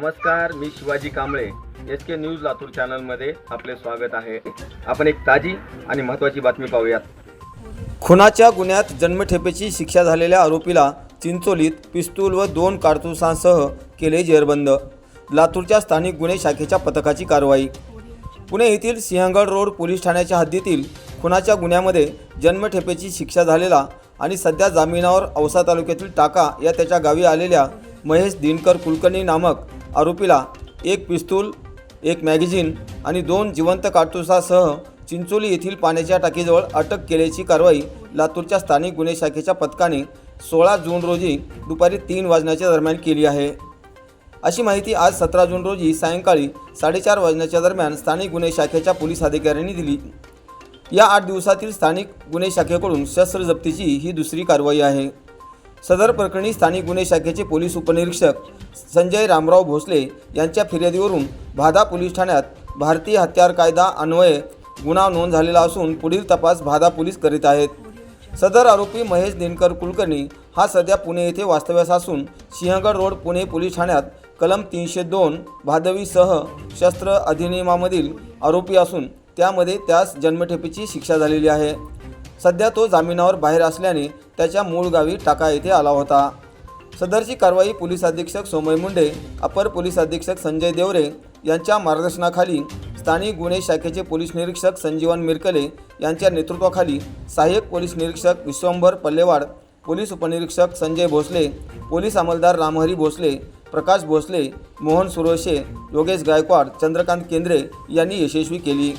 नमस्कार मी Shivaji Kamble. S K news Latur चॅनलमध्ये आपले स्वागत आहे. आपण एक ताजी आणि महत्त्वाची बातमी पाहूयात. खुनाच्या गुन्ह्यात जन्मठेपेची शिक्षा झालेल्या आरोपीला चिंचोलीत पिस्तूल व दोन कारतुसांसह केले जेरबंद. लातूरच्या स्थानिक गुन्हे शाखेच्या पथकाची कारवाई. पुणे येथील सिंहगड रोड पोलीस ठाण्याच्या हद्दीतील खुनाच्या गुन्ह्यामध्ये जन्मठेपेची शिक्षा झालेला आणि सध्या जामिनावर औसा तालुक्यातील टाका या त्याच्या गावी आलेल्या महेश दिनकर कुलकर्णी नामक आरोपीला एक पिस्तूल एक मॅगझिन आणि दोन जिवंत काडतुसासह चिंचोली येथील पाण्याच्या टाकीजवळ अटक केल्याची कारवाई लातूरच्या स्थानिक गुन्हे शाखेच्या पथकाने सोळा जून रोजी दुपारी तीन वाजण्याच्या दरम्यान केली आहे. अशी माहिती आज सतरा जून रोजी सायंकाळी साडेचार वाजण्याच्या दरम्यान स्थानिक गुन्हे शाखेच्या पोलीस अधिकाऱ्यांनी दिली. या आठ दिवसातील स्थानिक गुन्हे शाखेकडून शस्त्र जप्तीची ही दुसरी कारवाई आहे. सदर प्रकरणी स्थानिक गुन्हे शाखेचे पोलीस उपनिरीक्षक संजय रामराव भोसले यांच्या फिर्यादीवरून भादा पोलीस ठाण्यात भारतीय हत्यार कायदा अन्वये गुन्हा नोंद झालेला असून पुढील तपास भादा पोलीस करीत आहेत. सदर आरोपी महेश दिनकर कुलकर्णी हा सध्या पुणे येथे वास्तव्यास असून सिंहगड रोड पुणे पोलीस ठाण्यात कलम तीनशे दोन भादवीसह शस्त्र अधिनियमामधील आरोपी असून त्यामध्ये त्यास जन्मठेपेची शिक्षा झालेली आहे. सध्या तो जामिनावर बाहेर असल्याने त्याच्या मूळ गावी टाका येथे आला होता. सदरची कारवाई पोलीस अधीक्षक सोमय मुंडे अपर पोलीस अधीक्षक संजय देवरे यांच्या मार्गदर्शनाखाली स्थानिक गुन्हे शाखेचे पोलीस निरीक्षक संजीवन मिरकले यांच्या नेतृत्वाखाली सहाय्यक पोलीस निरीक्षक विश्वंभर पल्लेवाड पोलीस उपनिरीक्षक संजय भोसले पोलीस अंमलदार रामहरी भोसले प्रकाश भोसले मोहन सुरोशे योगेश गायकवाड चंद्रकांत केंद्रे यांनी यशस्वी केली.